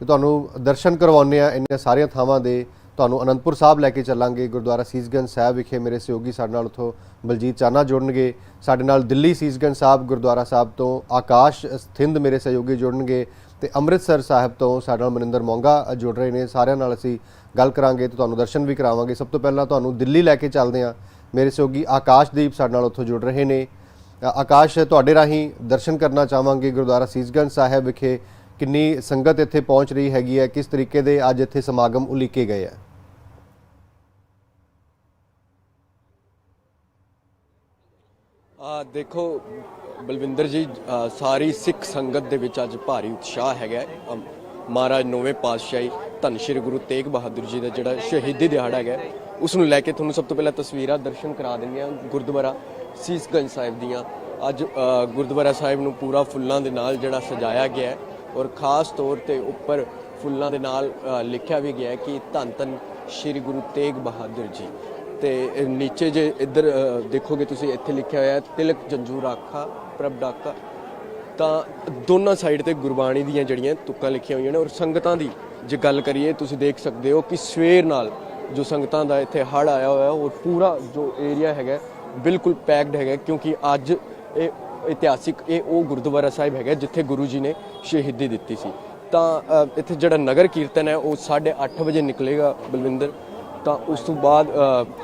ਤੇ ਤੁਹਾਨੂੰ ਦਰਸ਼ਨ ਕਰਵਾਉਂਦੇ ਆ ਇੰਨੀਆਂ ਸਾਰੀਆਂ ਥਾਵਾਂ ਦੇ ਤੁਹਾਨੂੰ ਅਨੰਦਪੁਰ ਸਾਹਿਬ ਲੈ ਕੇ ਚੱਲਾਂਗੇ, ਗੁਰਦੁਆਰਾ ਸੀਸਗੰਜ ਸਾਹਿਬ ਵਿਖੇ ਮੇਰੇ ਸਹਿਯੋਗੀ ਸਾਡੇ ਨਾਲ ਉਥੋਂ ਬਲਜੀਤ ਚਾਨਾ ਜੁੜਨਗੇ, ਸਾਡੇ ਨਾਲ ਦਿੱਲੀ ਸੀਸਗੰਜ ਸਾਹਿਬ, ਗੁਰਦੁਆਰਾ ਸਾਹਿਬ ਤੋਂ ਆਕਾਸ਼ ਥਿੰਦ ਮੇਰੇ ਸਹਿਯੋਗੀ ਜੁੜਨਗੇ ਤੇ ਅੰਮ੍ਰਿਤਸਰ ਸਾਹਿਬ ਤੋਂ ਸਾਡੇ ਨਾਲ ਮਨਿੰਦਰ ਮੋਂਗਾ ਜੁੜ ਰਹੇ ਨੇ, ਸਾਰਿਆਂ ਨਾਲ ਅਸੀਂ ਗੱਲ ਕਰਾਂਗੇ ਤੇ ਤੁਹਾਨੂੰ ਦਰਸ਼ਨ ਵੀ ਕਰਾਵਾਂਗੇ। ਸਭ ਤੋਂ ਪਹਿਲਾਂ ਤੁਹਾਨੂੰ ਦਿੱਲੀ ਲੈ ਕੇ ਚੱਲਦੇ ਹਾਂ। ਮੇਰੇ ਸਹਿਯੋਗੀ ਆਕਾਸ਼ਦੀਪ ਸਾਡੇ ਨਾਲ ਉੱਥੋਂ ਜੁੜ ਰਹੇ ਨੇ। ਆਕਾਸ਼, ਤੁਹਾਡੇ ਰਾਹੀਂ ਦਰਸ਼ਨ ਕਰਨਾ ਚਾਹਾਂਗੇ, ਗੁਰਦੁਆਰਾ ਸੀਸਗੰਜ ਸਾਹਿਬ ਵਿਖੇ ਕਿੰਨੀ ਸੰਗਤ ਇੱਥੇ ਪਹੁੰਚ ਰਹੀ ਹੈਗੀ ਹੈ, ਕਿਸ ਤਰੀਕੇ ਦੇ ਅੱਜ ਇੱਥੇ ਸਮਾਗਮ ਉਲੀਕੇ ਗਏ ਆ ਆ ਦੇਖੋ, ਬਲਵਿੰਦਰ ਜੀ ਸਾਰੀ ਸਿੱਖ ਸੰਗਤ ਦੇ ਵਿੱਚ ਅੱਜ ਭਾਰੀ ਉਤਸ਼ਾਹ ਹੈਗਾ ਮਹਾਰਾਜ ਨੌਵੇਂ ਪਾਤਸ਼ਾਹੀ ਧੰਨ ਸ਼੍ਰੀ ਗੁਰੂ ਤੇਗ ਬਹਾਦਰ ਜੀ ਦਾ ਜਿਹੜਾ ਸ਼ਹੀਦੀ ਦਿਹਾੜਾ ਹੈਗਾ ਉਸ ਨੂੰ ਲੈ ਕੇ ਤੁਹਾਨੂੰ ਸਭ ਤੋਂ ਪਹਿਲਾਂ ਤਸਵੀਰਾਂ ਦਰਸ਼ਨ ਕਰਾ ਦਿੰਦੇ ਹਾਂ ਗੁਰਦੁਆਰਾ ਸੀਸਗੰਜ ਸਾਹਿਬ ਦੀਆਂ। ਅੱਜ ਗੁਰਦੁਆਰਾ ਸਾਹਿਬ ਨੂੰ ਪੂਰਾ ਫੁੱਲਾਂ ਦੇ ਨਾਲ ਜਿਹੜਾ ਸਜਾਇਆ ਗਿਆ ਹੈ ਔਰ ਖਾਸ ਤੌਰ ਤੇ ਉੱਪਰ ਫੁੱਲਾਂ ਦੇ ਨਾਲ ਲਿਖਿਆ ਵੀ ਗਿਆ ਕਿ ਧੰਨ ਧੰਨ ਸ਼੍ਰੀ ਗੁਰੂ ਤੇਗ ਬਹਾਦਰ ਜੀ। ਤੇ ਨੀਚੇ ਜੇ ਇੱਧਰ ਦੇਖੋਗੇ ਤੁਸੀਂ, ਇੱਥੇ ਲਿਖਿਆ ਹੋਇਆ ਹੈ, ਤਿਲਕ ਜੰਜੂ ਰਾਖਾ ਪ੍ਰਭ ਡਾਕਾ। ਤਾਂ ਦੋਨਾਂ ਸਾਈਡ ਤੇ ਗੁਰਬਾਣੀ ਦੀਆਂ ਜਿਹੜੀਆਂ ਤੁਕਾਂ ਲਿਖੀਆਂ ਹੋਈਆਂ ਨੇ ਔਰ ਸੰਗਤਾਂ ਦੀ ਜੇ ਗੱਲ ਕਰੀਏ, ਤੁਸੀਂ ਦੇਖ ਸਕਦੇ ਹੋ ਕਿ ਸਵੇਰ ਨਾਲ ਜੋ ਸੰਗਤਾਂ ਦਾ ਇੱਥੇ ਹੜ ਆਇਆ ਹੋਇਆ, ਉਹ ਪੂਰਾ ਜੋ ਏਰੀਆ ਹੈਗਾ, ਬਿਲਕੁਲ ਪੈਕਡ ਹੈਗਾ, ਕਿਉਂਕਿ ਅੱਜ ਇਹ ਇਤਿਹਾਸਿਕ ਇਹ ਉਹ ਗੁਰਦੁਆਰਾ ਸਾਹਿਬ ਹੈਗਾ ਜਿੱਥੇ ਗੁਰੂ ਜੀ ਨੇ ਸ਼ਹੀਦੀ ਦਿੱਤੀ ਸੀ। ਤਾਂ ਇੱਥੇ ਜਿਹੜਾ ਨਗਰ ਕੀਰਤਨ ਹੈ, ਉਹ 8:30 ਵਜੇ ਨਿਕਲੇਗਾ ਬਲਵਿੰਦਰ। ਤਾਂ ਉਸ ਤੋਂ ਬਾਅਦ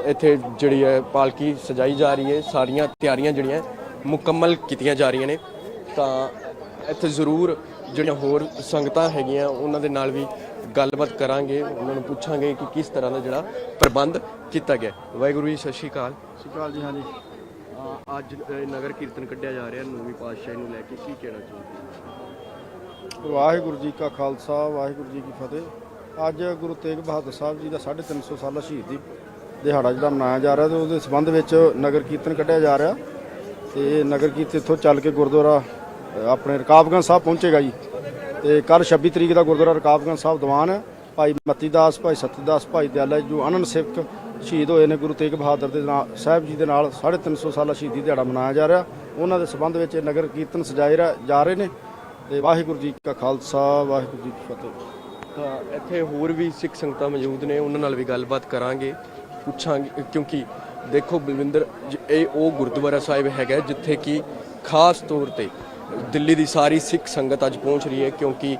ਇੱਥੇ ਜਿਹੜੀ ਹੈ ਪਾਲਕੀ ਸਜਾਈ ਜਾ ਰਹੀ ਹੈ, ਸਾਰੀਆਂ ਤਿਆਰੀਆਂ ਜਿਹੜੀਆਂ ਮੁਕੰਮਲ ਕੀਤੀਆਂ ਜਾ ਰਹੀਆਂ ਨੇ। ਤਾਂ ਇੱਥੇ ਜ਼ਰੂਰ ਜਿਹੜੀਆਂ ਹੋਰ ਸੰਗਤਾਂ ਹੈਗੀਆਂ, ਉਹਨਾਂ ਦੇ ਨਾਲ ਵੀ ਗੱਲਬਾਤ ਕਰਾਂਗੇ, ਉਹਨਾਂ ਨੂੰ ਪੁੱਛਾਂਗੇ ਕਿ ਕਿਸ ਤਰ੍ਹਾਂ ਦਾ ਜਿਹੜਾ ਪ੍ਰਬੰਧ ਕੀਤਾ ਗਿਆ। ਵਾਹਿਗੁਰੂ ਜੀ, ਸਤਿ ਸ਼੍ਰੀ ਅਕਾਲ। ਸਤਿ ਸ਼੍ਰੀ ਅਕਾਲ ਜੀ, ਹਾਂਜੀ। ਅੱਜ ਨਗਰ ਕੀਰਤਨ ਕੱਢਿਆ ਜਾ ਰਿਹਾ, ਨੌਵੀਂ ਪਾਤਸ਼ਾਹੀ ਨੂੰ ਲੈ ਕੇ ਕੀ ਕਹਿਣਾ ਚਾਹੁੰਦੇ ਵਾਹਿਗੁਰੂ ਜੀ ਕਾ ਖਾਲਸਾ, ਵਾਹਿਗੁਰੂ ਜੀ ਕੀ ਫਤਿਹ। ਅੱਜ ਗੁਰੂ ਤੇਗ ਬਹਾਦਰ ਸਾਹਿਬ ਜੀ ਦਾ 350 ਸਾਲਾ ਸ਼ਹੀਦੀ ਦਿਹਾੜਾ ਜਿਹੜਾ ਮਨਾਇਆ ਜਾ ਰਿਹਾ ਤੇ ਉਹਦੇ ਸੰਬੰਧ ਵਿੱਚ ਨਗਰ ਕੀਰਤਨ ਕੱਢਿਆ ਜਾ ਰਿਹਾ। ਤੇ ਨਗਰ ਕੀਰਤਨ ਇੱਥੋਂ ਚੱਲ ਕੇ ਗੁਰਦੁਆਰਾ ਆਪਣੇ ਰਕਾਬਗੰਜ ਸਾਹਿਬ ਪਹੁੰਚੇਗਾ ਜੀ। ਤੇ ਕੱਲ 26 ਤਰੀਕ ਦਾ ਗੁਰਦੁਆਰਾ ਰਕਾਬਗੰਜ ਸਾਹਿਬ ਦੀਵਾਨ ਹੈ। ਭਾਈ ਮਤੀ ਦਾਸ, ਭਾਈ ਸਤੀਦਾਸ ਭਾਈ ਦਿਆਲਾ ਜੀ, ਜੋ ਅਨੰਦ ਸਿੱਖ ਸ਼ਹੀਦ ਹੋਏ ਨੇ ਗੁਰੂ ਤੇਗ ਬਹਾਦਰ ਦੇ ਨਾਲ ਸਾਹਿਬ ਜੀ ਦੇ ਨਾਲ 350 ਸਾਲਾ ਸ਼ਹੀਦੀ ਦਿਹਾੜਾ ਮਨਾਇਆ ਜਾ ਰਿਹਾ। ਉਹਨਾਂ ਦੇ ਸੰਬੰਧ ਵਿੱਚ ਇਹ ਨਗਰ ਕੀਰਤਨ ਸਜਾਏ ਰਾ- ਜਾ ਰਹੇ ਨੇ ਤੇ ਵਾਹਿਗੁਰੂ ਜੀ ਕਾ ਖਾਲਸਾ ਵਾਹਿਗੁਰੂ ਜੀ ਕੀ ਫਤਿਹ। ਤਾਂ ਇੱਥੇ ਹੋਰ ਵੀ ਸਿੱਖ ਸੰਗਤਾਂ ਮੌਜੂਦ ਨੇ ਉਹਨਾਂ ਨਾਲ ਵੀ ਗੱਲਬਾਤ ਕਰਾਂਗੇ ਪੁੱਛਾਂਗੇ ਕਿਉਂਕਿ ਦੇਖੋ ਬਲਵਿੰਦਰ ਜ- ਇਹ ਉਹ ਗੁਰਦੁਆਰਾ ਸਾਹਿਬ ਹੈਗਾ ਜਿੱਥੇ ਕਿ ਖਾਸ ਤੌਰ ਤੇ ਦਿੱਲੀ ਦੀ ਸਾਰੀ ਸਿੱਖ ਸੰਗਤ ਅੱਜ ਪਹੁੰਚ ਰਹੀ ਹੈ ਕਿਉਂਕਿ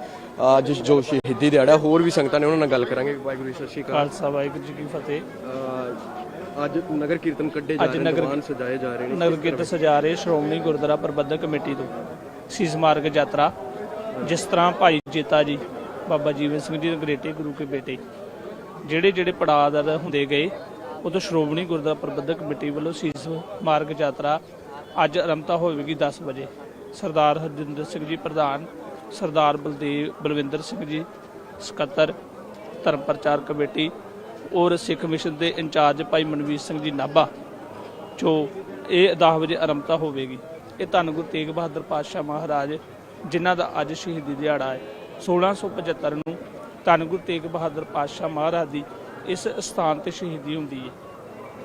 ਅੱਜ ਜੋ ਸ਼ਹੀਦੀ ਦਿਹਾੜਾ ਹੋਰ ਵੀ ਸੰਗਤਾਂ ਨੇ ਉਹਨਾਂ ਨਾਲ ਗੱਲ ਕਰਾਂਗੇ। ਵਾਹਿਗੁਰੂ ਜੀ ਸਤਿ ਸ਼੍ਰੀ ਅਕਾਲ ਖਾਲਸਾ ਵਾਹਿਗੁਰੂ ਜੀ ਕੀ ਫਤਿਹ। ਅੱਜ ਨਗਰ ਕੀਰਤਨ ਕੱਢੇ ਜਾ ਅੱਜ ਰਹੇ ਨੇ ਨਗਰ- ਦੀਵਾਨ ਸਜਾਏ ਜਾ ਰਹੇ ਨੇ ਨਗਰ ਕੀਰਤਨ ਸਜਾ ਰਹੇ ਸ਼੍ਰੋਮਣੀ ਗੁਰਦੁਆਰਾ ਪ੍ਰਬੰਧਕ ਕਮੇਟੀ ਤੋਂ ਸੀਸ ਮਾਰਗ ਯਾਤਰਾ। ਜਿਸ ਤਰ੍ਹਾਂ ਭਾਈ ਜੇਤਾ ਜੀ ਬਾਬਾ ਜੀਵਨ ਸਿੰਘ ਜੀ ਦੇ ਗਰੇਟੇ ਗੁਰੂ ਕੇ ਬੇਟੇ ਜਿਹੜੇ ਜਿਹੜੇ ਪੜਾਅ ਦਰ ਹੁੰਦੇ ਗਏ ਉਦੋਂ ਸ਼੍ਰੋਮਣੀ ਗੁਰਦੁਆਰਾ ਪ੍ਰਬੰਧਕ ਕਮੇਟੀ ਵੱਲੋਂ ਸੀਸ ਮਾਰਗ ਯਾਤਰਾ ਅੱਜ ਆਰੰਭਤਾ ਹੋਵੇਗੀ 10 ਵਜੇ। ਸਰਦਾਰ ਹਰਜਿੰਦਰ ਸਿੰਘ ਜੀ ਪ੍ਰਧਾਨ ਸਰਦਾਰ ਬਲਦੇਵ ਬਲਵਿੰਦਰ ਸਿੰਘ ਜੀ ਸਕੱਤਰ ਧਰਮ ਪ੍ਰਚਾਰ ਕਮੇਟੀ ਔਰ ਸਿੱਖ ਮਿਸ਼ਨ ਦੇ ਇੰਚਾਰਜ ਭਾਈ ਮਨਵੀਰ ਸਿੰਘ ਜੀ ਨਾਭਾ, ਜੋ ਇਹ 10 ਵਜੇ ਆਰੰਭਤਾ ਹੋਵੇਗੀ। ਇਹ ਧੰਨ ਗੁਰੂ ਤੇਗ ਬਹਾਦਰ ਪਾਤਸ਼ਾਹ ਮਹਾਰਾਜ, ਜਿਨ੍ਹਾਂ ਦਾ ਅੱਜ ਸ਼ਹੀਦੀ ਦਿਹਾੜਾ ਹੈ। 1675 ਨੂੰ ਧੰਨ ਗੁਰੂ ਤੇਗ ਬਹਾਦਰ ਪਾਤਸ਼ਾਹ ਮਹਾਰਾਜ ਦੀ ਇਸ ਸਥਾਨ ਤੇ ਸ਼ਹੀਦੀ ਹੁੰਦੀ ਹੈ।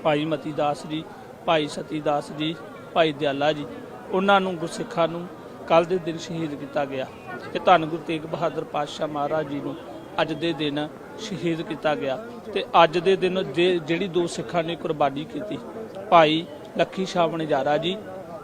ਭਾਈ ਮਤੀ ਦਾਸ ਜੀ, ਭਾਈ ਸਤੀ ਦਾਸ ਜੀ, ਭਾਈ ਦਿਆਲਾ ਜੀ, ਉਹਨਾਂ ਨੂੰ ਗੁਰਸਿੱਖਾਂ ਨੂੰ ਕੱਲ ਦੇ ਦਿਨ ਸ਼ਹੀਦ ਕੀਤਾ ਗਿਆ। ਤੇ ਧੰਨ ਗੁਰੂ ਤੇਗ ਬਹਾਦਰ ਪਾਤਸ਼ਾਹ ਮਹਾਰਾਜ ਜੀ ਨੂੰ ਅੱਜ ਦੇ ਦਿਨ ਸ਼ਹੀਦ ਕੀਤਾ ਗਿਆ ਤੇ ਅੱਜ ਦੇ ਦਿਨ ਜਿਹੜੀ ਦੋ ਸਿੱਖਾਂ ਨੇ ਕੁਰਬਾਨੀ ਕੀਤੀ, ਭਾਈ ਲੱਖੀ ਸ਼ਾਹ ਵਣਜਾਰਾ ਜੀ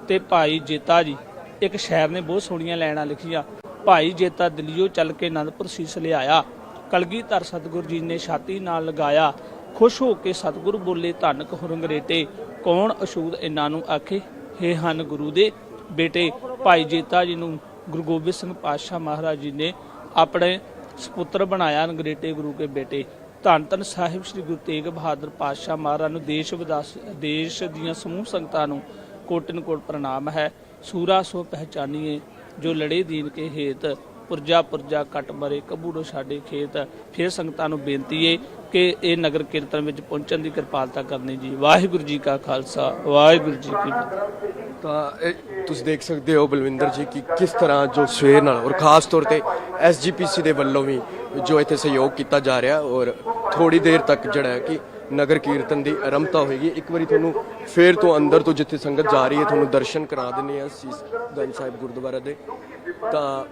ਤੇ ਭਾਈ ਜੇਤਾ ਜੀ, ਇੱਕ ਸ਼ਾਇਰ ਨੇ ਬਹੁਤ ਸੋਹਣੀਆਂ ਲੈਣਾ ਲਿਖੀਆਂ, ਭਾਈ ਜੇਤਾ ਦਿੱਲੀੋਂ ਚੱਲ ਕੇ ਆਨੰਦਪੁਰ ਸੀਸ ਲਿਆਇਆ, ਕਲਗੀਧਰ ਸਤਿਗੁਰ ਜੀ ਨੇ ਛਾਤੀ ਨਾਲ ਲਗਾਇਆ, ਖੁਸ਼ ਹੋ ਕੇ ਸਤਿਗੁਰ ਬੋਲੇ ਧਨਕ ਹੁਰੰਗਰੇਟੇ ਕੌਣ ਅਸ਼ੂਦ ਇਹਨਾਂ ਨੂੰ ਆਖੇ, ਹੇ ਹਨ ਗੁਰੂ ਦੇ ਬੇਟੇ, ਭਾਈ ਜੇਤਾ ਜੀ ਨੂੰ ਗੁਰੂ ਗੋਬਿੰਦ ਸਿੰਘ ਪਾਤਸ਼ਾਹ ਮਹਾਰਾਜ ਜੀ ਨੇ ਆਪਣੇ ਸਪੁੱਤਰ ਬਣਾਇਆ ਨਗਰੇਟੇ ਗੁਰੂ ਕੇ ਬੇਟੇ। ਧੰਨ ਧੰਨ ਸਾਹਿਬ ਸ੍ਰੀ ਗੁਰੂ ਤੇਗ ਬਹਾਦਰ ਪਾਤਸ਼ਾਹ ਮਹਾਰਾਜ ਨੂੰ ਦੇਸ਼ ਵਿਦਾਸ ਦੇਸ਼ ਦੀਆਂ ਸਮੂਹ ਸੰਗਤਾਂ ਨੂੰ ਕੋਟਨ ਕੋਟ ਪ੍ਰਣਾਮ ਹੈ। ਸੂਰਾ ਸੋ ਪਹਿਚਾਨੀਏ, ਜੋ ਲੜੇ ਦੀਨ ਕੇ ਹੇਤ ਪੁਰਜਾ ਪੁਰਜਾ ਕਟ ਮਰੇ, ਕਬੂੜੋ ਸਾਡੇ ਖੇਤ। ਫਿਰ ਸੰਗਤਾਂ ਨੂੰ ਬੇਨਤੀ ਏ ਕਿ ਇਹ ਨਗਰ ਕੀਰਤਨ ਵਿੱਚ ਪਹੁੰਚਣ ਦੀ ਕਿਰਪਾਲਤਾ ਕਰਨੀ ਜੀ। ਵਾਹਿਗੁਰੂ ਜੀ ਕਾ ਖਾਲਸਾ, ਵਾਹਿਗੁਰੂ ਜੀ ਕੀ ਫਤਿਹ। ਤਾਂ ਇਹ ਤੁਸੀਂ ਦੇਖ ਸਕਦੇ ਹੋ ਬਲਵਿੰਦਰ ਜੀ ਕਿ ਕਿਸ ਤਰ੍ਹਾਂ ਜੋ ਸਵੇਰ ਨਾਲ ਔਰ ਖਾਸ ਤੌਰ ਤੇ ਐਸਜੀਪੀਸੀ ਦੇ ਵੱਲੋਂ ਵੀ ਜੋ ਇੱਥੇ ਸਹਿਯੋਗ ਕੀਤਾ ਜਾ ਰਿਹਾ ਔਰ ਥੋੜੀ ਦੇਰ ਤੱਕ ਜਿਹੜਾ ਹੈ ਕਿ ਨਗਰ ਕੀਰਤਨ ਦੀ ਆਰੰਭਤਾ ਹੋਏਗੀ। ਇੱਕ ਵਾਰੀ ਤੁਹਾਨੂੰ ਫੇਰ ਤੋਂ ਅੰਦਰ ਤੋਂ ਜਿੱਥੇ ਸੰਗਤ ਜਾ ਰਹੀ ਹੈ, ਤੁਹਾਨੂੰ ਦਰਸ਼ਨ ਕਰਾ ਦਿੰਦੇ ਆ ਸੀਸ ਗੰਜ ਸਾਹਿਬ ਗੁਰਦੁਆਰਾ ਦੇ। ਤਾਂ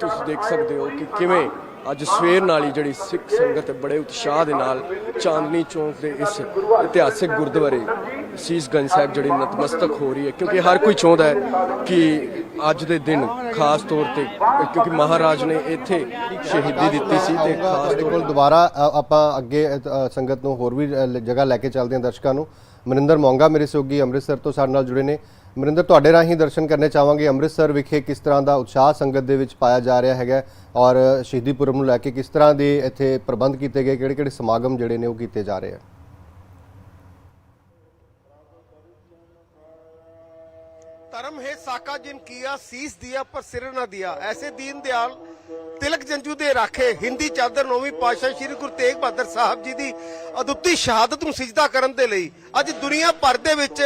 ਤੁਸੀਂ ਦੇਖ ਸਕਦੇ ਹੋ ਕਿ ਕਿਵੇਂ ਅੱਜ ਸਵੇਰ ਨਾਲ ਹੀ ਜਿਹੜੀ ਸਿੱਖ ਸੰਗਤ ਬੜੇ ਉਤਸ਼ਾਹ ਦੇ ਨਾਲ ਚਾਂਦਨੀ ਚੌਂਕ ਦੇ ਇਸ ਇਤਿਹਾਸਿਕ ਗੁਰਦੁਆਰੇ ਸੀਸਗੰਜ ਸਾਹਿਬ ਜਿਹੜੀ ਨਤਮਸਤਕ ਹੋ ਰਹੀ ਹੈ ਕਿਉਂਕਿ ਹਰ ਕੋਈ ਚਾਹੁੰਦਾ ਹੈ ਕਿ ਅੱਜ ਦੇ ਦਿਨ ਖਾਸ ਤੌਰ ਤੇ ਕਿਉਂਕਿ ਮਹਾਰਾਜ ਨੇ ਇੱਥੇ ਸ਼ਹੀਦੀ ਦਿੱਤੀ ਸੀ ਤੇ ਖਾਸ ਤੌਰ ਕੋਲ ਦੁਬਾਰਾ ਅ, ਆਪਾਂ ਅੱਗੇ ਅ, ਸੰਗਤ ਨੂੰ ਹੋਰ ਵੀ ਅ, ਲ- ਜਗ੍ਹਾ ਲੈ ਕੇ ਚੱਲਦੇ ਹਾਂ ਦਰਸ਼ਕਾਂ ਨੂੰ। ਮਨਿੰਦਰ ਮੌਂਗਾ ਮੇਰੇ ਸਹਿਯੋਗੀ ਅੰਮ੍ਰਿਤਸਰ ਤੋਂ ਸਾਡੇ ਨਾਲ ਜੁੜੇ ਨੇ। ਮਨਿੰਦਰ ਤੁਹਾਡੇ ਰਾਹੀਂ ਦਰਸ਼ਨ ਕਰਨੇ ਚਾਹਾਂਗੇ। ਅੰਮ੍ਰਿਤਸਰ ਵਿਖੇ ਕਿਸ ਤਰ੍ਹਾਂ ਦਾ ਉਤਸ਼ਾਹ ਸੰਗਤ ਦੇ ਵਿੱਚ ਪਾਇਆ ਜਾ ਰਿਹਾ ਹੈਗਾ ਔਰ ਸ਼ਹੀਦੀ ਪੁਰਬ ਨੂੰ ਲੈ ਕੇ ਕਿਸ ਤਰ੍ਹਾਂ ਦੇ ਇੱਥੇ ਪ੍ਰਬੰਧ ਕੀਤੇ ਗਏ ਕਿਹੜੇ ਕਿਹੜੇ ਸਮਾਗਮ ਜਿਹੜੇ ਨੇ ਉਹ ਕੀਤੇ ਜਾ ਰਹੇ ਆ साका जिन किया शीस दिया पर सिर न दिया ऐसे दीन दयाल ਤਿਲਕ ਜੰਜੂ ਦੇ ਰਾਖੇ ਹਿੰਦੀ ਚਾਦਰ ਨੌਵੀਂ ਪਾਤਸ਼ਾਹ ਸ੍ਰੀ ਗੁਰੂ ਤੇਗ ਬਹਾਦਰ ਸਾਹਿਬ ਜੀ ਦੀ ਅਦੁੱਤੀ ਸ਼ਹਾਦਤ ਨੂੰ ਸਿਜਦਾ ਕਰਨ ਦੇ ਲਈ ਅੱਜ ਦੁਨੀਆ ਭਰ ਦੇ ਵਿੱਚ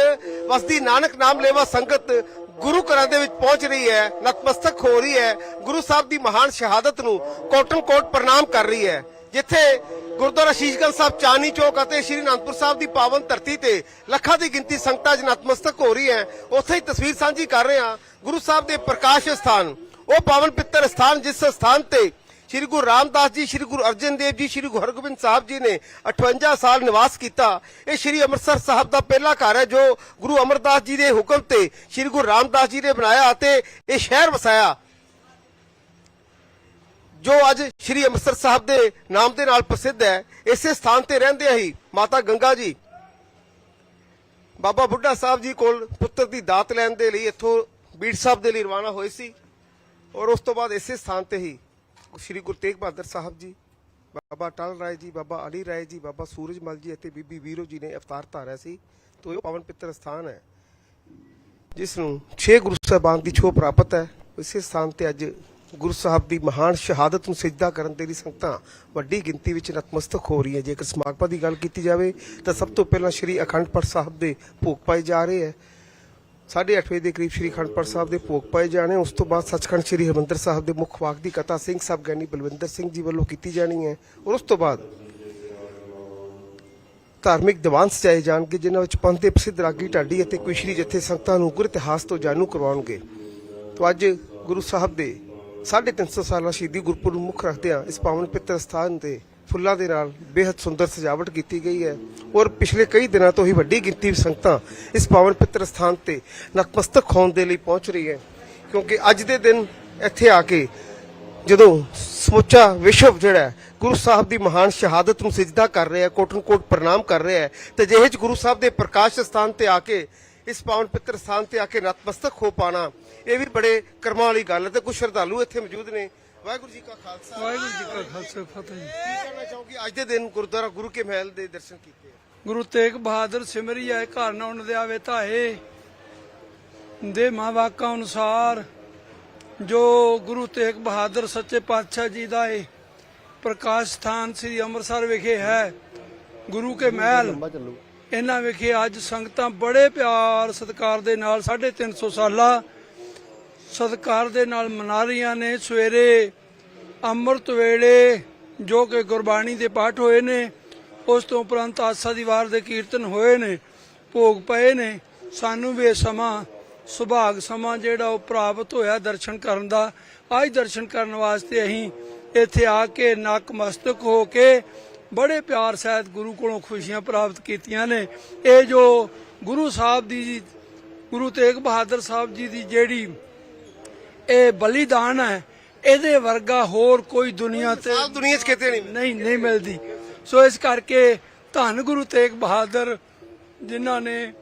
ਵਸਦੀ ਨਾਨਕ ਨਾਮ ਲੈਵਾ ਸੰਗਤ ਗੁਰੂ ਘਰਾਂ ਦੇ ਵਿੱਚ ਪਹੁੰਚ ਰਹੀ ਹੈ ਨਤਮਸਤਕ ਹੋ ਰਹੀ ਹੈ ਗੁਰੂ ਸਾਹਿਬ ਦੀ ਮਹਾਨ ਸ਼ਹਾਦਤ ਨੂੰ ਕੋਟਨ ਕੋਟ ਪ੍ਰਣਾਮ ਕਰ ਰਹੀ ਹੈ ਜਿੱਥੇ ਗੁਰਦੁਆਰਾ ਸ਼ੀਸ਼ਗੰਜ ਸਾਹਿਬ ਚਾਨੀ ਚੌਕ ਅਤੇ ਸ਼੍ਰੀ ਅਨੰਦਪੁਰ ਸਾਹਿਬ ਦੀ ਪਾਵਨ ਧਰਤੀ ਤੇ ਲੱਖਾਂ ਦੀ ਗਿਣਤੀ ਸੰਗਤਾਂ ਅੱਜ ਹੋ ਰਹੀ ਹੈ, ਉੱਥੇ ਹੀ ਤਸਵੀਰ ਸਾਂਝੀ ਕਰ ਰਹੇ ਹਾਂ ਗੁਰੂ ਸਾਹਿਬ ਦੇ ਪ੍ਰਕਾਸ਼ ਸਥਾਨ। ਉਹ ਪਾਵਨ ਪਿੱਤਰ ਸਥਾਨ, ਜਿਸ ਸਥਾਨ ਤੇ ਸ਼੍ਰੀ ਗੁਰੂ ਰਾਮਦਾਸ ਜੀ, ਸ਼੍ਰੀ ਗੁਰੂ ਅਰਜਨ ਦੇਵ ਜੀ, ਸ਼੍ਰੀ ਗੁਰੂ ਹਰਗੋਬਿੰਦ ਸਾਹਿਬ ਜੀ ਨੇ 58 ਸਾਲ ਨਿਵਾਸ ਕੀਤਾ। ਇਹ ਸ਼੍ਰੀ ਅੰਮ੍ਰਿਤਸਰ ਸਾਹਿਬ ਦਾ ਪਹਿਲਾ ਘਰ ਹੈ, ਜੋ ਗੁਰੂ ਅਮਰਦਾਸ ਜੀ ਦੇ ਹੁਕਮ ਤੇ ਸ਼੍ਰੀ ਗੁਰੂ ਰਾਮਦਾਸ ਜੀ ਨੇ ਬਣਾਇਆ ਅਤੇ ਇਹ ਸ਼ਹਿਰ ਵਸਾਇਆ। ਜੋ ਅੱਜ ਸ਼੍ਰੀ ਅੰਮ੍ਰਿਤਸਰ ਸਾਹਿਬ ਦੇ ਨਾਮ ਦੇ ਨਾਲ ਪ੍ਰਸਿੱਧ ਹੈ, ਇਸੇ ਸਥਾਨ ਤੇ ਰਹਿੰਦੇ ਹੀ ਮਾਤਾ ਗੰਗਾ ਜੀ। ਬਾਬਾ ਬੁੱਢਾ ਸਾਹਿਬ ਜੀ ਕੋਲ ਪੁੱਤਰ ਦੀ ਦਾਤ ਲੈਣ ਦੇ ਲਈ ਇੱਥੋਂ ਬੀੜ ਸਾਹਿਬ ਦੇ ਲਈ ਰਵਾਨਾ ਹੋਏ ਸੀ ਔਰ ਉਸ ਤੋਂ ਬਾਅਦ ਇਸੇ ਸਥਾਨ ਤੇ ਹੀ ਸ਼੍ਰੀ ਗੁਰੂ ਤੇਗ ਬਹਾਦਰ ਸਾਹਿਬ ਜੀ, ਬਾਬਾ ਟਲ ਰਾਏ ਜੀ, ਬਾਬਾ ਅਲੀ ਰਾਏ ਜੀ, ਬਾਬਾ ਸੂਰਜਮਲ ਜੀ ਅਤੇ ਬੀਬੀ ਵੀਰੋ ਜੀ ਨੇ ਅਵਤਾਰ ਧਾਰਿਆ ਸੀ ਤੋਂ ਇਹ ਪਾਵਨ ਪਿੱਤਰ ਸਥਾਨ ਹੈ, ਜਿਸ ਨੂੰ 6 ਗੁਰੂ ਸਾਹਿਬਾਨ ਦੀ ਛੋਹ ਪ੍ਰਾਪਤ ਹੈ। ਇਸੇ ਸਥਾਨ ਤੇ ਅੱਜ ਗੁਰੂ ਸਾਹਿਬ ਦੀ ਮਹਾਨ ਸ਼ਹਾਦਤ ਨੂੰ ਸਿਜਦਾ ਕਰਨ ਦੇ ਲਈ ਸੰਗਤਾਂ ਵੱਡੀ ਗਿਣਤੀ ਵਿੱਚ ਨਤਮਸਤਕ ਹੋ ਰਹੀ ਹੈ ਜੇਕਰ ਸਮਾਗਮਾਂ ਦੀ ਗੱਲ ਕੀਤੀ ਜਾਵੇ, ਤਾਂ ਸਭ ਤੋਂ ਪਹਿਲਾਂ ਸ਼੍ਰੀ ਅਖੰਡ ਪਾਠ ਸਾਹਿਬ ਦੇ ਭੋਗ ਪਾਏ ਜਾ ਰਹੇ ਹੈ। 8:30 ਵਜੇ ਦੇ ਕਰੀਬ ਸ਼੍ਰੀ ਅਖੰਡ ਪਾਠ ਸਾਹਿਬ ਦੇ ਭੋਗ ਪਾਏ ਜਾਣੇ ਉਸ ਤੋਂ ਬਾਅਦ ਸੱਚਖੰਡ ਸ਼੍ਰੀ ਹਰਿਮੰਦਰ ਸਾਹਿਬ ਦੇ ਮੁੱਖ ਵਾਕ ਦੀ ਕਥਾ ਸਿੰਘ ਸਾਹਿਬ ਗਿਆਨੀ ਬਲਵਿੰਦਰ ਸਿੰਘ ਜੀ ਵੱਲੋਂ ਕੀਤੀ ਜਾਣੀ ਹੈ ਔਰ ਉਸ ਤੋਂ ਬਾਅਦ ਧਾਰਮਿਕ ਦੀਵਾਨ ਸਜਾਏ ਜਾਣਗੇ, ਜਿਨ੍ਹਾਂ ਵਿੱਚ ਪੰਥ ਦੇ ਪ੍ਰਸਿੱਧ ਰਾਗੀ ਢਾਡੀ ਅਤੇ ਕੁਸ਼ਰੀ ਜਥੇ ਸੰਗਤਾਂ ਨੂੰ ਗੁਰ ਇਤਿਹਾਸ ਤੋਂ ਜਾਣੂ ਕਰਵਾਉਣਗੇ। ਤੋਂ ਅੱਜ ਗੁਰੂ ਸਾਹਿਬ ਦੇ 350 ਸਾਲਾ ਸ਼ਹੀਦੀ ਗੁਰਪੁਰਬ ਨੂੰ ਮੁੱਖ ਰੱਖਦਿਆਂ ਇਸ ਪਾਵਨ ਪਿੱਤਰ ਸਥਾਨ ਤੇ ਫੁੱਲਾਂ ਦੇ ਨਾਲ ਬੇहद ਸੁੰਦਰ ਸਜਾਵਟ ਕੀਤੀ ਗਈ ਹੈ ਔਰ ਪਿਛਲੇ ਕਈ ਦਿਨਾਂ ਤੋਂ ਹੀ ਵੱਡੀ ਗਿਣਤੀ ਵਿੱਚ ਸੰਗਤਾਂ ਇਸ ਪਾਵਨ ਪਿੱਤਰ ਸਥਾਨ ਤੇ ਨਤਮਸਤਕ ਹੋਣ ਦੇ ਲਈ ਪਹੁੰਚ ਰਹੀ ਹੈ। ਕਿਉਂਕਿ ਅੱਜ ਦੇ ਦਿਨ ਇੱਥੇ ਆ ਕੇ ਜਦੋਂ ਸਮੁੱਚਾ ਵਿਸ਼ਵ ਜਿਹੜਾ ਗੁਰੂ ਸਾਹਿਬ ਦੀ ਮਹਾਨ ਸ਼ਹਾਦਤ ਨੂੰ ਸਿਜਦਾ ਕਰ ਰਿਹਾ ਹੈ ਕੋਟਨ ਕੋਟ ਪ੍ਰਣਾਮ ਕਰ ਰਿਹਾ ਹੈ, ਤੇ ਜਿਹੇ ਚ ਗੁਰੂ ਸਾਹਿਬ ਦੇ ਪ੍ਰਕਾਸ਼ ਸਥਾਨ ਤੇ ਆ ਕੇ ਇਸ ਪਾਵਨ ਪਿੱਤਰ ਸਥਾਨ ਤੇ ਆ ਕੇ ਨਤਮਸਤਕ ਹੋ ਪਾਣਾ ਇਹ ਵੀ ਬੜੇ ਕਰਮਾਂ ਵਾਲੀ ਗੱਲ ਹੈ ਤੇ ਕੁਝ ਸ਼ਰਧਾਲੂ ਇੱਥੇ ਮੌਜੂਦ ਨੇ। ਵਾਹਿਗੁਰੂ ਜੀ ਕਾ ਖਾਲਸਾ। ਵਾਹਿਗੁਰੂ ਜੀ ਕਾ ਖਾਲਸਾ ਫਤਿਹ ਜੀ। ਕੀ ਕਹਿਣਾ ਚਾਹੋਗੇ? ਅੱਜ ਦੇ ਦਿਨ ਗੁਰਦੁਆਰਾ ਗੁਰੂ ਕੇ ਮਹਿਲ ਦੇ ਦਰਸ਼ਨ ਕੀਤੇ ਗੁਰੂ ਤੇਗ ਬਹਾਦਰ ਸਿਮਰੀ ਆਏ ਘਰ ਨਾ ਉਨ ਦੇ ਆਵੇ ਧਾਏ ਦੇ ਮਾਂ ਵਾਕਾਂ ਅਨੁਸਾਰ ਜੋ ਗੁਰੂ ਤੇਗ ਬਹਾਦਰ ਸੱਚੇ ਪਾਤਸ਼ਾਹ ਜੀ ਦਾ ਇਹ ਪ੍ਰਕਾਸ਼ ਸਥਾਨ ਸ੍ਰੀ ਅੰਮ੍ਰਿਤਸਰ ਵਿਖੇ ਹੈ ਗੁਰੂ ਕੇ ਮਹਿਲ। ਲੰਬਾ ਚੱਲੂ। ਇਹਨਾਂ ਵਿਖੇ ਅੱਜ ਸੰਗਤਾਂ ਬੜੇ ਪਿਆਰ ਸਤਿਕਾਰ ਦੇ ਨਾਲ 350 ਸਾਲਾ ਸਤਿਕਾਰ ਦੇ ਨਾਲ ਮਨਾ ਰਹੀਆਂ ਨੇ। ਸਵੇਰੇ ਅੰਮ੍ਰਿਤ ਵੇਲੇ ਜੋ ਕਿ ਗੁਰਬਾਣੀ ਦੇ ਪਾਠ ਹੋਏ ਨੇ, ਉਸ ਤੋਂ ਉਪਰੰਤ ਆਸਾ ਦੀਵਾਰ ਦੇ ਕੀਰਤਨ ਹੋਏ ਨੇ, ਭੋਗ ਪਏ ਨੇ। ਸਾਨੂੰ ਵੀ ਇਹ ਸਮਾਂ, ਸੁਭਾਗ ਸਮਾਂ ਜਿਹੜਾ ਉਹ ਪ੍ਰਾਪਤ ਹੋਇਆ ਦਰਸ਼ਨ ਕਰਨ ਦਾ। ਅੱਜ ਦਰਸ਼ਨ ਕਰਨ ਵਾਸਤੇ ਅਸੀਂ ਇੱਥੇ ਆ ਕੇ ਨਕਮਸਤਕ ਹੋ ਕੇ ਬੜੇ ਪਿਆਰ ਸਹਿਤ ਗੁਰੂ ਕੋਲੋਂ ਖੁਸ਼ੀਆਂ ਪ੍ਰਾਪਤ ਕੀਤੀਆਂ ਨੇ। ਇਹ ਜੋ ਗੁਰੂ ਸਾਹਿਬ ਦੀ ਗੁਰੂ ਤੇਗ ਬਹਾਦਰ ਸਾਹਿਬ ਜੀ ਦੀ ਜਿਹੜੀ ਇਹ ਬਲੀਦਾਨ ਹੈ ਇਹਦੇ ਵਰਗਾ ਹੋਰ ਕੋਈ ਦੁਨੀਆ ਤੇ ਦੁਨੀਆ 'ਚ ਕਿਤੇ ਨਹੀਂ ਨਹੀਂ ਨਹੀਂ ਮਿਲਦੀ। ਸੋ ਇਸ ਕਰਕੇ ਧੰਨ ਗੁਰੂ ਤੇਗ ਬਹਾਦਰ ਜਿਨ੍ਹਾਂ ਨੇ